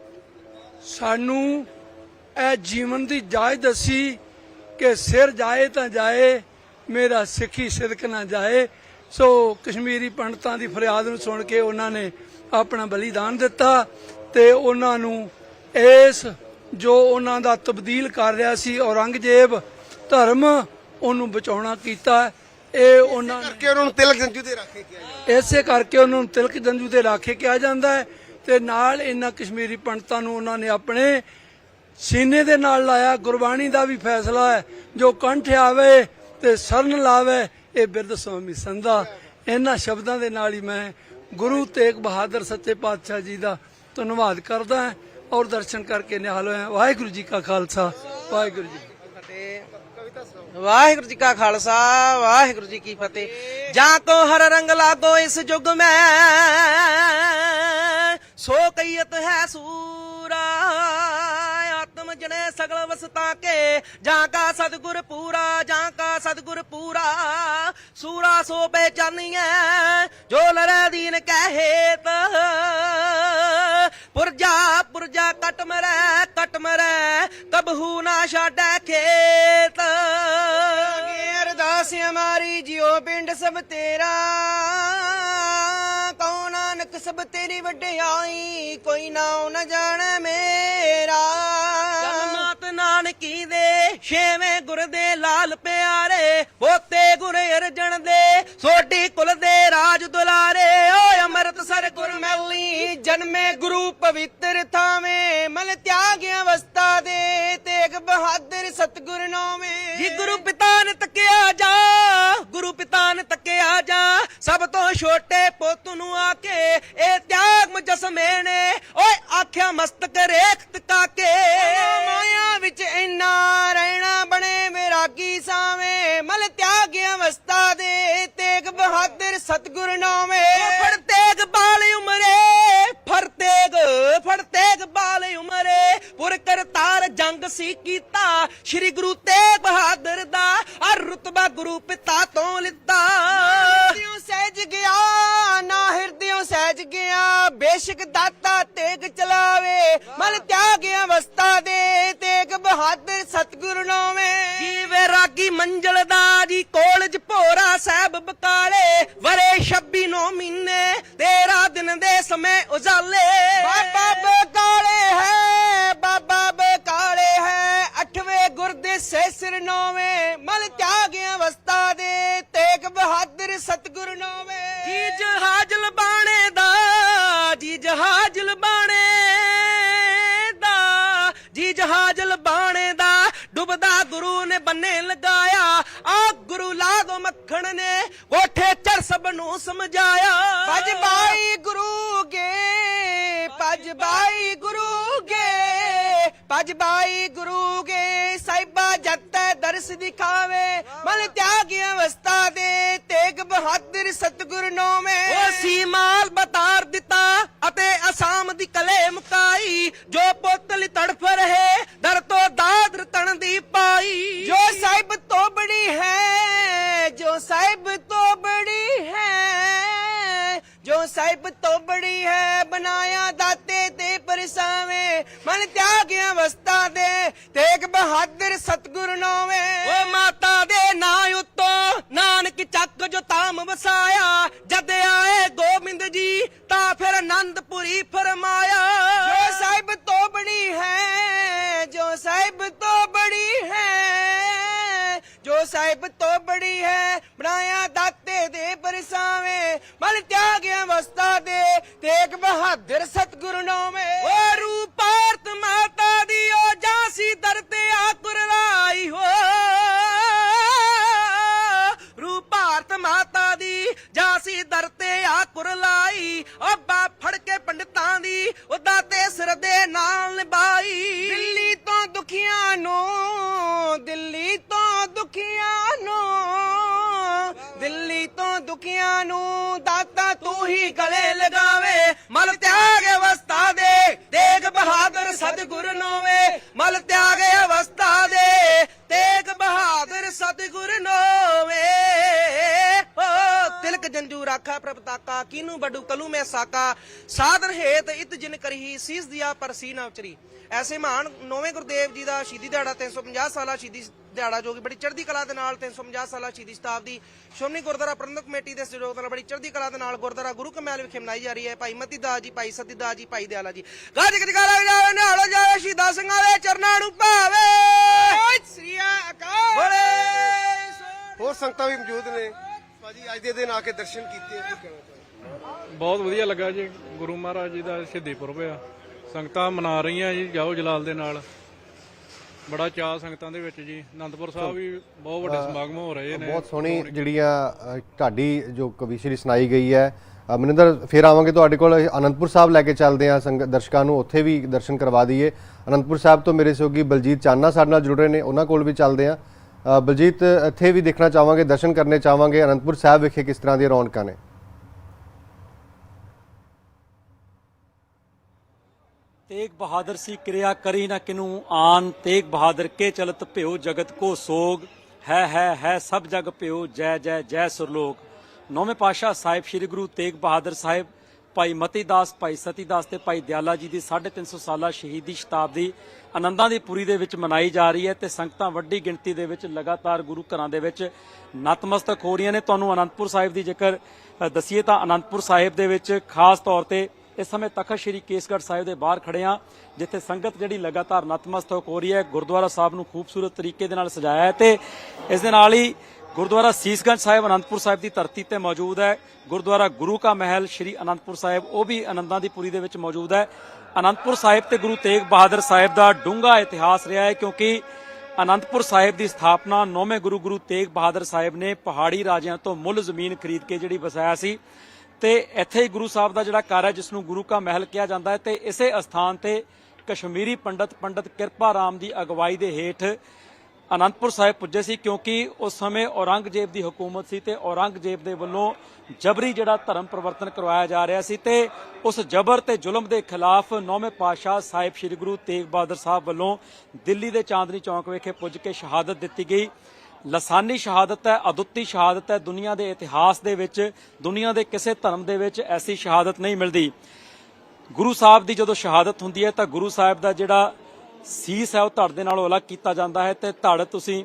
ਸਾਨੂੰ ਇਹ ਜੀਵਨ ਦੀ ਜਾਚ ਦੱਸੀ ਕਿ ਸਿਰ ਜਾਏ ਤਾਂ ਜਾਏ ਮੇਰਾ ਸਿੱਖੀ ਸਿਦਕ ਨਾ ਜਾਏ। ਸੋ ਕਸ਼ਮੀਰੀ ਪੰਡਤਾਂ ਦੀ ਫਰਿਆਦ ਨੂੰ ਸੁਣ ਕੇ ਉਹਨਾਂ ਨੇ ਆਪਣਾ ਬਲੀਦਾਨ ਦਿੱਤਾ ਤੇ ਉਹਨਾਂ ਨੂੰ ਇਸ ਜੋ ਉਹਨਾਂ ਦਾ ਤਬਦੀਲ ਕਰ ਰਿਹਾ ਸੀ ਔਰੰਗਜ਼ੇਬ ਧਰਮ ਉਹਨੂੰ ਬਚਾਉਣਾ ਕੀਤਾ। ਇਹ ਉਹਨਾਂ ਨੇ ਕਰਕੇ ਉਹਨਾਂ ਨੂੰ ਤਿਲਕ ਜੰਜੂ ਦੇ ਰਾਖੇ ਕਿਹਾ ਇਸੇ ਕਰਕੇ ਉਹਨਾਂ ਨੂੰ ਤਿਲਕ ਜੰਜੂ ਦੇ ਰਾਖੇ ਕਿਹਾ ਜਾਂਦਾ ਹੈ ਤੇ ਨਾਲ ਇਹਨਾਂ ਕਸ਼ਮੀਰੀ ਪੰਡਤਾਂ ਨੂੰ ਉਹਨਾਂ ਨੇ ਆਪਣੇ ਸੀਨੇ ਦੇ ਨਾਲ ਲਾਇਆ। ਗੁਰਬਾਣੀ ਦਾ ਵੀ ਫੈਸਲਾ ਹੈ ਜੋ ਕੰਠ ਆਵੇ ਤੇ ਸਰਨ ਲਾਵੇ ਇਹ ਬਿਰਧ ਸੁਆਮੀ ਸੰਦਾ ਇਹਨਾਂ ਸ਼ਬਦਾਂ ਦੇ ਨਾਲ ਹੀ ਮੈਂ ਗੁਰੂ ਤੇਗ ਬਹਾਦਰ ਸੱਚੇ ਪਾਤਸ਼ਾਹ ਜੀ ਦਾ ਧੰਨਵਾਦ ਕਰਦਾ ਹਾਂ ਔਰ ਦਰਸ਼ਨ ਕਰਕੇ ਨਿਹਾਲ ਹੋਇਆ ਵਾਹਿਗੁਰੂ ਜੀ ਕਾ ਖਾਲਸਾ, ਵਾਹਿਗੁਰੂ ਜੀ ਵਾਹਿਗੁਰੂ ਜੀ ਕਾ ਖਾਲਸਾ, ਵਾਹਿਗੁਰੂ ਜੀ ਕੀ ਫਤਿਹ। ਜਾਂ ਕੋ ਹਰ ਰੰਗ ਲਾਗੋ ਇਸ ਜੁਗ ਮੈਂ, ਸੋ ਕਈਤ ਹੈ ਸੂਰਾ। ਜਣੇ ਸਗਲ ਵਸਤਾ ਕੇ ਜਾਂ ਕਾ ਸਤਗੁਰ ਪੂਰਾ, ਜਾਂ ਕਾ ਸਤਗੁਰ ਪੂਰਾ। ਸੂਰਾ ਸੋ ਪਹਿਚਾਨੀਐ ਜੋ ਲਰੇ ਦੀਨ ਕਹਿ ਪੁਰਜਾ ਪੁਰਜਾ ਕਟ ਮਰੈ ਕਟ ਮਰੈ, ਕਬਹੂ ਨਾ ਛਾੜੈ ਖੇਤ। ਅਰਦਾਸ ਹਮਾਰੀ ਜਿਉ ਪਿੰਡ ਸਭ ਤੇਰਾ। ਕਉ ਨਾਨਕ ਸਭ ਤੇਰੀ ਵਡਿਆਈ, ਕੋਈ ਨਾਉ ਨਾ ਜਾਣ ਮੇਰਾ। ਨਾਨਕੀ ਦੇ? ਛੇਵੇਂ ਗੁਰ ਦੇ ਲਾਲ ਪਿਆਰੇ ਪੋਤੇ ਸੀ ਕੀਤਾ। ਸ੍ਰੀ ਗੁਰੂ ਤੇਗ ਬਹਾਦਰ ਦਾ ਆ ਰਤਬਾ ਗੁਰੂ ਪਿਤਾ ਜਹਾਜ ਲਬਾਣੇ ਦਾ, ਜੀ ਜਹਾਜ਼ਲ ਬਾਣੇ ਦਾ, ਜੀ ਜਹਾਜ ਲਬਾਣੇ ਦਾ। ਡੁੱਬਦਾ ਗੁਰੂ ਨੇ ਬੰਨੇ ਲਗਾਇਆ, ਆ ਗੁਰੂ ਲਾਗੋ ਮੱਖਣ ਨੇ ਕੋਠੇ ਚੜ ਸਭ ਨੂੰ ਸਮਝਾਇਆ। ਭਜ ਬਾਈ ਗੁਰੂ ਗੇ ਭਜ ਬਾਈ ਗੁਰੂ ਭਜ ਬਾਈ ਗੁਰੂ ਗੇ ਸਾਹਿਬਾ ਜੱਤੈ ਦਰਸ ਦਿਖਾਵੇ। ਮਨ ਤਿਆਗ ਅਵਸਥਾ ਦੇ ਤੇਗ ਬਹਾਦਰ ਸਤਗੁਰ ਨੋਵੇਂ। ਉਹ ਸੀਮਾਲ ਬਤਾਰ ਦਿੱਤਾ ਅਤੇ ਅਸਾਮ ਦੀ ਕਲੇ ਮੁਕਾਈ। ਜੋ ਪੁੱਤ ਲਈ ਤੜਫ ਰਹੇ ਦਰ ਤੋਂ ਦਾਦ ਰਤਨ ਦੀ ਪਾਈ। ਜੋ ਸਾਹਿਬ ਤੋਂ ਬੜੀ ਹੈ ਜੋ ਸਾਹਿਬ ਤੋਂ ਬੜੀ ਹੈ ਜੋ ਸਾਹਿਬ ਤੋਂ ਬੜੀ ਹੈ ਬਣਾਇਆ ਪਰਸਾਵੇਂ ਮਨ ਤਿਆਗ ਅਵਸਥਾ ਦੇ ਤੇਗ ਬਹਾਦਰ ਸਤਗੁਰ ਨੋਵੇਂ। ਓ ਮਾਤਾ ਦੇ ਨਾਂ ਉੱਤੋਂ ਨਾਨਕ ਚੱਕ ਜੋ ਤਾਮ ਵਸਾਇਆ ਜਦ ਆਏ ਗੋਬਿੰਦ ਜੀ ਤਾਂ ਫਿਰ ਆਨੰਦਪੁਰੀ ਫਰਮਾਇਆ। ਜੋ ਸਾਹਿਬ ਤੋਂ ਬੜੀ ਹੈ ਜੋ ਸਾਹਿਬ ਤੋਂ ਜੋ ਤੋਂ ਬੜੀ ਹੈ, ਬਣਾਇਆ ਦਾਤੇ ਦੇ ਪਰਸਾਵੇਂ ਮਨ ਤਿਆਗ ਵਸਤਾ ਦੇ, ਤੇਗ ਬਹਾਦਰ ਸਤਗੁਰੂ ਨੋਵੇਂ। ਓ ਰੂਪਾਰਤ ਕੀਨੂ ਬਡੂ ਕਲੂ ਮੈਂ ਸਾਕਾ ਸਾਧਨ ਹੇਤ ਇਤ ਜਿਨ ਕਰਹੀ ਸੀਸ ਦਿਆ ਪਰ ਸੀ ਨਾ ਉਚਰੀ। ਐਸੇ ਮਹਾਨ ਨੌਵੇਂ ਗੁਰਦੇਵ ਜੀ ਦਾ ਸ਼ਹੀਦੀ ਦਿਹਾੜਾ 350 ਸਾਲਾ ਸ਼ਹੀਦੀ ਦਿਹਾੜਾ ਜੋ ਕਿ ਬੜੀ ਚੜ੍ਹਦੀ ਕਲਾ ਦੇ ਨਾਲ 350 ਸਾਲਾ ਸ਼ਹੀਦੀ ਸ਼ਤਾਬਦੀ ਸ਼੍ਰੋਮਣੀ ਗੁਰਦੁਆਰਾ ਪ੍ਰਬੰਧਕ ਕਮੇਟੀ ਦੇ ਸਹਿਯੋਗ ਨਾਲ ਬੜੀ ਚੜ੍ਹਦੀ ਕਲਾ ਦੇ ਨਾਲ ਗੁਰਦੁਆਰਾ ਗੁਰੂ ਕਮੈਲ ਵਿਖੇ ਮਨਾਈ ਜਾ ਰਹੀ ਹੈ। ਭਾਈ ਮਤੀ ਦਾਸ ਜੀ ਭਾਈ ਸਤੀ ਦਾਸ ਜੀ ਭਾਈ ਦਿਆਲਾ ਜੀ। ਗੱਜ ਗੱਜ ਗਾਲਾ ਜਾਵੇ ਨਾਲੋ ਜਾਵੇ ਸ਼ਹੀਦਾਂ ਸਿੰਘਾਂ ਦੇ ਚਰਨਾਂ ਨੂੰ ਭਾਵੇ। ਸ੍ਰੀ ਅਕਾਲ। ਬੋਲੇ। ਹੋਰ ਸੰਗਤਾਂ ਵੀ ਮੌਜੂਦ ਨੇ। ਭਾਜੀ ਅੱਜ ਦੇ ਦਿਨ ਆ ਕੇ ਦਰਸ਼ਨ ਕੀਤੇ ਕੀ ਕਹਿਣਾ ਚਾਹੁੰਦੇ ਬਹੁਤ ਵਧੀਆ ਲੱਗਾ ਜੀ ਗੁਰੂ ਮਹਾਰਾਜ ਜੀ ਦਾ ਸ਼ਹੀਦੀ ਪੁਰਬ ਆ। ਸੰਗਤਾਂ ਮਨਾ ਰਹੀਆਂ ਜੀ ਜਾਓ ਜਲਾਲ ਦੇ ਨਾਲ। ਬੜਾ ਚਾਅ ਸੰਗਤਾਂ ਦੇ ਵਿੱਚ ਜੀ। ਆਨੰਦਪੁਰ ਸਾਹਿਬ ਵੀ ਬਹੁਤ ਵੱਡੇ ਸਮਾਗਮ ਹੋ ਰਹੇ ਨੇ। ਬਹੁਤ ਸੋਹਣੀ ਜਿਹੜੀਆਂ ਢਾਡੀ ਜੋ ਕਵੀਸ਼ਰੀ ਸੁਣਾਈ ਗਈ ਹੈ। ਮਨਿੰਦਰ ਫਿਰ ਆਵਾਂਗੇ ਤੁਹਾਡੇ ਕੋਲ। ਅਨੰਦਪੁਰ ਸਾਹਿਬ ਲੈ ਕੇ ਚੱਲਦੇ ਸੰਗ ਦਰਸ਼ਕਾਂ ਨੂੰ। ਉੱਥੇ ਵੀ ਦਰਸ਼ਨ ਕਰਵਾ ਦਈਏ। ਅਨੰਦਪੁਰ ਸਾਹਿਬ ਤੋਂ ਮੇਰੇ ਸਹਿਯੋਗੀ ਬਲਜੀਤ ਚਾਨਾ ਸਾਡੇ ਨਾਲ ਜੁੜ ਰਹੇ ਨੇ। ਉਹਨਾਂ ਕੋਲ ਵੀ ਚੱਲਦੇ ਅ, ਬਲਜੀਤ ਇੱਥੇ ਵੀ ਦੇਖਣਾ ਚਾਹਾਂਗੇ ਦਰਸ਼ਨ ਕਰਨੇ ਚਾਹਾਂਗੇ। ਅਨੰਦਪੁਰ ਸਾਹਿਬ ਵਿਖੇ ਕਿਸ ਤਰ੍ਹਾਂ ਦੀਆਂ ਰੌਣਕਾਂ ਨੇ? ਤੇਗ ਬਹਾਦਰ ਸੀ ਕਿਰਿਆ ਕਰੀ ਨਾ ਕਿਨੂੰ ਆਨ। ਤੇਗ ਬਹਾਦਰ ਕੇ ਚਲਤ ਭਿਓ ਜਗਤ ਕੋ ਸੋਗ। ਹੈ ਹੈ ਹੈ ਸਭ ਜਗ ਭਿਓ ਜੈ ਜੈ ਜੈ ਸੁਰਲੋਕ। ਨੌਵੇਂ ਪਾਸ਼ਾ ਸਾਹਿਬ ਸ੍ਰੀ ਗੁਰੂ ਤੇਗ ਬਹਾਦਰ ਸਾਹਿਬ ਭਾਈ ਮਤੀ ਦਾਸ ਭਾਈ ਸਤੀ ਦਾਸ ਤੇ ਭਾਈ ਦਿਆਲਾ ਜੀ ਦੀ 350 ਸਾਲਾ ਸ਼ਹੀਦੀ ਸ਼ਤਾਬਦੀ ਆਨੰਦਾਂ ਦੀ ਪੁਰੀ ਦੇ ਵਿੱਚ ਮਨਾਈ ਜਾ ਰਹੀ ਹੈ ਤੇ ਸੰਗਤਾਂ ਵੱਡੀ ਗਿਣਤੀ ਦੇ ਵਿੱਚ ਲਗਾਤਾਰ ਗੁਰੂ ਘਰਾਂ ਦੇ ਵਿੱਚ ਨਤਮਸਤਕ ਹੋ ਰਹੀਆਂ ਨੇ। ਤੁਹਾਨੂੰ ਅਨੰਦਪੁਰ ਸਾਹਿਬ ਦੀ ਜੇਕਰ ਅ, ਦਸੀਏ ਤਾਂ ਅਨੰਦਪੁਰ ਸਾਹਿਬ ਦੇ ਵਿੱਚ ਖਾਸ ਤੌਰ ਤੇ ਇਸ ਸਮੇਂ ਤਖਤ ਸ੍ਰੀ ਕੇਸਗੜ੍ਹ ਸਾਹਿਬ ਦੇ ਬਾਹਰ ਖੜੇ ਹਾਂ, ਜਿੱਥੇ ਸੰਗਤ ਜਿਹੜੀ ਲਗਾਤਾਰ ਨਤਮਸਤਕ ਹੋ ਰਹੀ ਹੈ, ਗੁਰਦੁਆਰਾ ਸਾਹਿਬ ਨੂੰ ਖੂਬਸੂਰਤ ਤਰੀਕੇ ਦੇ ਨਾਲ ਸਜਾਇਆ ਹੈ ਤੇ ਇਸ ਦੇ ਨਾਲ ਹੀ ਗੁਰਦੁਆਰਾ ਸੀਸਗੰਜ ਸਾਹਿਬ, ਅਨੰਦਪੁਰ ਸਾਹਿਬ ਦੀ ਧਰਤੀ ਤੇ ਮੌਜੂਦ ਹੈ। ਗੁਰਦੁਆਰਾ ਗੁਰੂ ਕਾ ਮਹਿਲ ਸ੍ਰੀ ਅਨੰਦਪੁਰ ਸਾਹਿਬ, ਉਹ ਵੀ ਆਨੰਦਾਂ ਦੀ ਪੁਰੀ ਦੇ ਵਿੱਚ ਮੌਜੂਦ ਹੈ। ਅਨੰਦਪੁਰ ਸਾਹਿਬ ਤੇ ਗੁਰੂ ਤੇਗ ਬਹਾਦਰ ਸਾਹਿਬ ਦਾ ਡੂੰਘਾ ਇਤਿਹਾਸ ਰਿਹਾ ਹੈ, ਕਿਉਂਕਿ ਅਨੰਦਪੁਰ ਸਾਹਿਬ ਦੀ ਸਥਾਪਨਾ ਨੌਵੇਂ ਗੁਰੂ ਗੁਰੂ ਤੇਗ ਬਹਾਦਰ ਸਾਹਿਬ ਨੇ ਪਹਾੜੀ ਰਾਜਿਆਂ ਤੋਂ ਮੁੱਲ ਜ਼ਮੀਨ ਖਰੀਦ ਕੇ ਜਿਹੜੀ ਵਸਾਇਆ ਸੀ ਤੇ ਇੱਥੇ ਹੀ ਗੁਰੂ ਸਾਹਿਬ ਦਾ ਜਿਹੜਾ ਘਰ ਹੈ ਜਿਸ ਨੂੰ ਗੁਰੂ ਕਾ ਮਹਿਲ ਕਿਹਾ ਜਾਂਦਾ ਹੈ, ਤੇ ਇਸੇ ਅਸਥਾਨ ਤੇ ਕਸ਼ਮੀਰੀ ਪੰਡਤ ਪੰਡਤ ਕਿਰਪਾ ਰਾਮ ਦੀ ਅਗਵਾਈ ਦੇ ਹੇਠ ਅਨੰਦਪੁਰ ਸਾਹਿਬ ਪੁੱਜੇ ਸੀ, ਕਿਉਂਕਿ ਉਸ ਸਮੇਂ ਔਰੰਗਜ਼ੇਬ ਦੀ ਹਕੂਮਤ ਸੀ ਤੇ ਔਰੰਗਜ਼ੇਬ ਦੇ ਵੱਲੋਂ ਜਬਰੀ ਜਿਹੜਾ ਧਰਮ ਪਰਿਵਰਤਨ ਕਰਵਾਇਆ ਜਾ ਰਿਹਾ ਸੀ ਤੇ ਉਸ ਜਬਰ ਤੇ ਜ਼ੁਲਮ ਦੇ ਖਿਲਾਫ ਨੌਵੇਂ ਪਾਤਸ਼ਾਹ ਸਾਹਿਬ ਸ੍ਰੀ ਗੁਰੂ ਤੇਗ ਬਹਾਦਰ ਸਾਹਿਬ ਵੱਲੋਂ ਦਿੱਲੀ ਦੇ ਚਾਂਦਨੀ ਚੌਕ ਵਿਖੇ ਪੁੱਜ ਕੇ ਸ਼ਹਾਦਤ ਦਿੱਤੀ ਗਈ। ਲਸਾਨੀ ਸ਼ਹਾਦਤ ਹੈ, ਅਦੁੱਤੀ ਸ਼ਹਾਦਤ ਹੈ, ਦੁਨੀਆ ਦੇ ਇਤਿਹਾਸ ਦੇ ਵਿੱਚ, ਦੁਨੀਆ ਦੇ ਕਿਸੇ ਧਰਮ ਦੇ ਵਿੱਚ ਐਸੀ ਸ਼ਹਾਦਤ ਨਹੀਂ ਮਿਲਦੀ। ਗੁਰੂ ਸਾਹਿਬ ਦੀ ਜਦੋਂ ਸ਼ਹਾਦਤ ਹੁੰਦੀ ਹੈ ਤਾਂ ਗੁਰੂ ਸਾਹਿਬ ਦਾ ਜਿਹੜਾ ਸੀਸ ਹੈ ਉਹ ਧੜ ਦੇ ਨਾਲੋਂ ਅਲੱਗ ਕੀਤਾ ਜਾਂਦਾ ਹੈ ਤੇ ਧੜ ਤੁਸੀਂ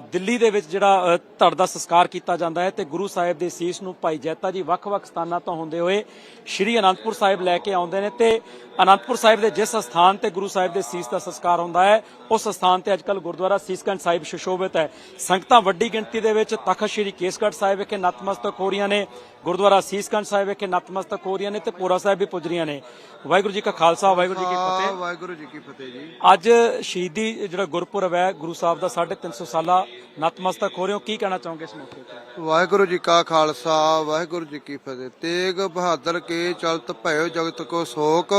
ਦਿੱਲੀ ਦੇ ਵਿੱਚ ਜਿਹੜਾ ਧੜ ਦਾ ਸੰਸਕਾਰ ਕੀਤਾ ਜਾਂਦਾ ਹੈ ਤੇ ਗੁਰੂ ਸਾਹਿਬ ਦੇ ਸੀਸ ਨੂੰ ਭਾਈ ਜੈਤਾ ਜੀ ਵੱਖ-ਵੱਖ ਸਥਾਨਾਂ ਤੋਂ ਹੁੰਦੇ ਹੋਏ ਸ਼੍ਰੀ ਅਨੰਦਪੁਰ ਸਾਹਿਬ ਲੈ ਕੇ ਆਉਂਦੇ ਨੇ ਤੇ ਅਨੰਦਪੁਰ ਸਾਹਿਬ ਦੇ ਜਿਸ ਸਥਾਨ ਤੇ ਗੁਰੂ ਸਾਹਿਬ ਦੇ ਸੀਸ ਦਾ ਸੰਸਕਾਰ ਹੁੰਦਾ ਹੈ ਉਸ ਸਥਾਨ ਤੇ ਅੱਜਕੱਲ ਗੁਰਦੁਆਰਾ ਸੀਸਗੰਜ ਸਾਹਿਬ ਸ਼ਿਸ਼ੋਭਿਤ ਹੈ। ਸੰਗਤਾਂ ਵੱਡੀ ਗਿਣਤੀ ਦੇ ਵਿੱਚ ਤਖਤ ਸ਼੍ਰੀ ਕੇਸਗੜ੍ਹ ਸਾਹਿਬ ਵਿਖੇ ਨਤਮਸਤਕ ਹੋ ਰਹੀਆਂ ਨੇ ਗੁਰਦੁਆਰਾ ਸੀਸਗੰਜ ਸਾਹਿਬ ਵਿਖੇ ਨਤਮਸਤਕ ਹੋ ਰਹੀਆਂ ਨੇ ਤੇ ਪੂਰਾ ਸਾਹਿਬ ਵੀ ਪੁੱਜ ਰਹੀਆਂ ਨੇ। ਵਾਹਿਗੁਰੂ ਜੀ ਕਾ ਖਾਲਸਾ ਵਾਹਿਗੁਰੂ ਜੀ ਕੀ ਫਤਿਹ। ਵਾਹਿਗੁਰੂ ਜੀ ਕੀ ਫਤਿਹ ਜੀ। ਅੱਜ ਸ਼ਹੀਦੀ ਜਿਹੜਾ ਗੁਰਪੁਰਬ ਹੈ ਗੁਰੂ ਸਾਹਿਬ ਦਾ 350 ਸਾਲਾ ਨਤਮਸਤਕ ਹੋ ਰਹੇ ਹੋ, ਕੀ ਕਹਿਣਾ ਚਾਹੋਗੇ ਇਸ ਮੌਕੇ ਤੇ? ਵਾਹਿਗੁਰੂ ਜੀ ਕਾ ਖਾਲਸਾ, ਵਾਹਿਗੁਰੂ ਜੀ ਕੀ ਫਤਿਹ। ਤੇਗ ਬਹਾਦਰ ਕੇ ਚਲਤ ਭਇਓ ਜਗਤ ਕੋ ਸੋਕ,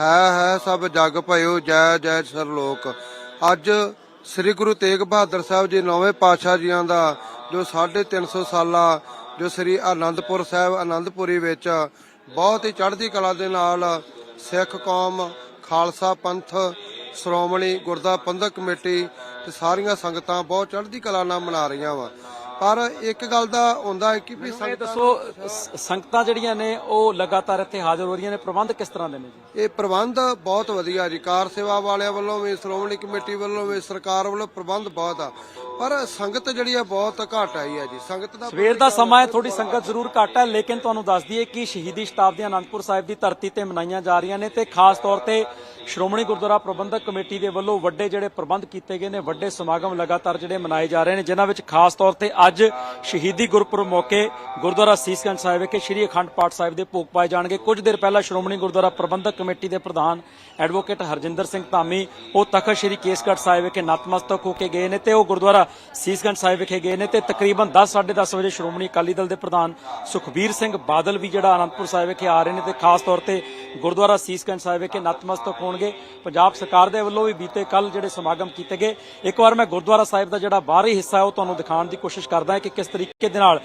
ਹੈ ਹੈ ਸਭ ਜਗ ਭਇਓ, ਜੈ ਜੈ ਸਰਲੋਕ। ਅੱਜ ਸ੍ਰੀ ਗੁਰੂ ਤੇਗ ਬਹਾਦਰ ਸਾਹਿਬ ਜੀ ਨੌਵੇਂ ਪਾਤਸ਼ਾਹ ਜੀਆਂ ਦਾ, ਜੋ 350 ਸਾਲਾ, ਜੋ ਸ੍ਰੀ ਆਨੰਦਪੁਰ ਸਾਹਿਬ, ਆਨੰਦਪੁਰੀ ਵਿੱਚ ਬਹੁਤ ਹੀ ਚੜ੍ਹਦੀ ਕਲਾ ਦੇ ਨਾਲ ਸਿੱਖ ਕੌਮ, ਖਾਲਸਾ ਪੰਥ, ਸ਼੍ਰੋਮਣੀ ਗੁਰਦਾ ਪੰਥਕ ਕਮੇਟੀ ਤੇ ਸਾਰੀਆਂ ਸੰਗਤਾਂ ਬਹੁਤ ਚੜ੍ਹਦੀ ਕਲਾ ਨਾਲ ਮਨਾ ਰਹੀਆਂ ਵਾ। ਪਰ ਇੱਕ ਗੱਲ ਦਾ ਹੁੰਦਾ ਹੈ ਕਿ ਵੀ ਇਹ ਸੰਗਤਾਂ ਦੱਸੋ ਸ- ਸੰਗਤਾਂ ਜਿਹੜੀਆਂ ਨੇ ਉਹ ਲਗਾਤਾਰ ਇੱਥੇ ਹਾਜ਼ਰ ਹੋ ਰਹੀਆਂ ਨੇ। ਪ੍ਰਬੰਧ ਕਿਸ ਤਰ੍ਹਾਂ ਦੇ ਨੇ ਜੀ? ਇਹ ਪ੍ਰਬੰਧ ਬਹੁਤ ਵਧੀਆ ਜੀ। ਕਾਰ ਸੇਵਾ ਵਾਲਿਆਂ ਵੱਲੋਂ ਵੀ ਸ਼੍ਰੋਮਣੀ ਕਮੇਟੀ ਵੱਲੋਂ ਵੀ ਸਰਕਾਰ ਵੱਲੋਂ ਪ੍ਰਬੰਧ ਬਹੁਤ ਆ। ਪਰ ਸੰਗਤ ਜਿਹੜੀ ਆ ਬਹੁਤ ਘੱਟ ਆਈ ਹੈ ਜੀ। ਸੰਗਤ ਦਾ ਸਵੇਰ ਦਾ ਸਮਾਂ ਹੈ ਥੋੜੀ ਸੰਗਤ ਜ਼ਰੂਰ ਘੱਟ ਹੈ ਲੇਕਿਨ ਤੁਹਾਨੂੰ ਦੱਸ ਦਈਏ ਕਿ ਸ਼ਹੀਦੀ ਸ਼ਤਾਬਦੀ ਅਨੰਦਪੁਰ ਸਾਹਿਬ ਦੀ ਧਰਤੀ ਤੇ ਮਨਾਈਆਂ ਜਾ ਰਹੀਆਂ ਨੇ ਤੇ ਖਾਸ ਤੌਰ ਤੇ ਸ਼੍ਰੋਮਣੀ ਗੁਰਦੁਆਰਾ ਪ੍ਰਬੰਧਕ ਕਮੇਟੀ ਦੇ ਵੱਲੋਂ ਵੱਡੇ ਜਿਹੜੇ ਪ੍ਰਬੰਧ ਕੀਤੇ ਗਏ ਨੇ ਵੱਡੇ ਸਮਾਗਮ ਲਗਾਤਾਰ ਜਿਹੜੇ ਮਨਾਏ ਜਾ ਰਹੇ ਨੇ ਜਿਨ੍ਹਾਂ ਵਿੱਚ ਖਾਸ ਤੌਰ ਤੇ ਅੱਜ ਸ਼ਹੀਦੀ ਗੁਰਪੁਰਬ ਮੌਕੇ ਗੁਰਦੁਆਰਾ ਸੀਸਗੰਜ ਸਾਹਿਬ ਵਿਖੇ ਸ੍ਰੀ ਅਖੰਡ ਪਾਠ ਸਾਹਿਬ ਦੇ ਭੋਗ ਪਾਏ ਜਾਣਗੇ। ਕੁਝ ਦੇਰ ਪਹਿਲਾਂ ਸ਼੍ਰੋਮਣੀ ਗੁਰਦੁਆਰਾ ਪ੍ਰਬੰਧਕ ਕਮੇਟੀ ਦੇ ਪ੍ਰਧਾਨ ਐਡਵੋਕੇਟ ਹਰਜਿੰਦਰ ਸਿੰਘ ਧਾਮੀ ਉਹ ਤਖਤ ਸ੍ਰੀ ਕੇਸਗੜ੍ਹ ਸਾਹਿਬ ਵਿਖੇ ਨਤਮਸਤਕ ਹੋ ਕੇ ਗਏ ਨੇ ਤੇ ਉਹ ਗੁਰਦੁਆਰਾ ਸੀਸਗੰਜ ਸਾਹਿਬ ਵਿਖੇ ਗਏ ਨੇ ਤੇ ਤਕਰੀਬਨ 10:30 ਵਜੇ ਸ਼੍ਰੋਮਣੀ ਅਕਾਲੀ ਦਲ ਦੇ ਪ੍ਰਧਾਨ ਸੁਖਬੀਰ ਸਿੰਘ ਬਾਦਲ ਵੀ ਜਿਹੜਾ ਆਨੰਦਪੁਰ ਸਾਹਿਬ ਵਿਖੇ ਆ ਰਹੇ ਨੇ ਤੇ ਖਾਸ ਤੌਰ ਤੇ ਗੁਰਦੁਆਰਾ ਸੀਸਗੰਜ ਸਾਹਿਬ ਵਿਖੇ ਨਤਮਸਤਕ ਹੋਣਗੇ। ਪੰਜਾਬ ਸਰਕਾਰ ਦੇ ਵੱਲੋਂ ਵੀ ਬੀਤੇ ਕੱਲ ਜਿਹੜੇ ਸਮਾਗਮ ਕੀਤੇ ਗਏ। ਇੱਕ ਵਾਰ ਮੈਂ ਗੁਰਦੁਆਰਾ ਸਾਹਿਬ ਦਾ ਜਿਹੜਾ ਬਾਹਰੀ ਹਿੱਸਾ ਉਹ ਤੁਹਾਨੂੰ ਦਿਖਾਉਣ ਦੀ ਕੋਸ਼ਿਸ਼ ਕਰਦਾ ਹਾਂ ਕਿ ਕਿਸ ਤਰੀਕੇ ਦੇ ਨਾਲ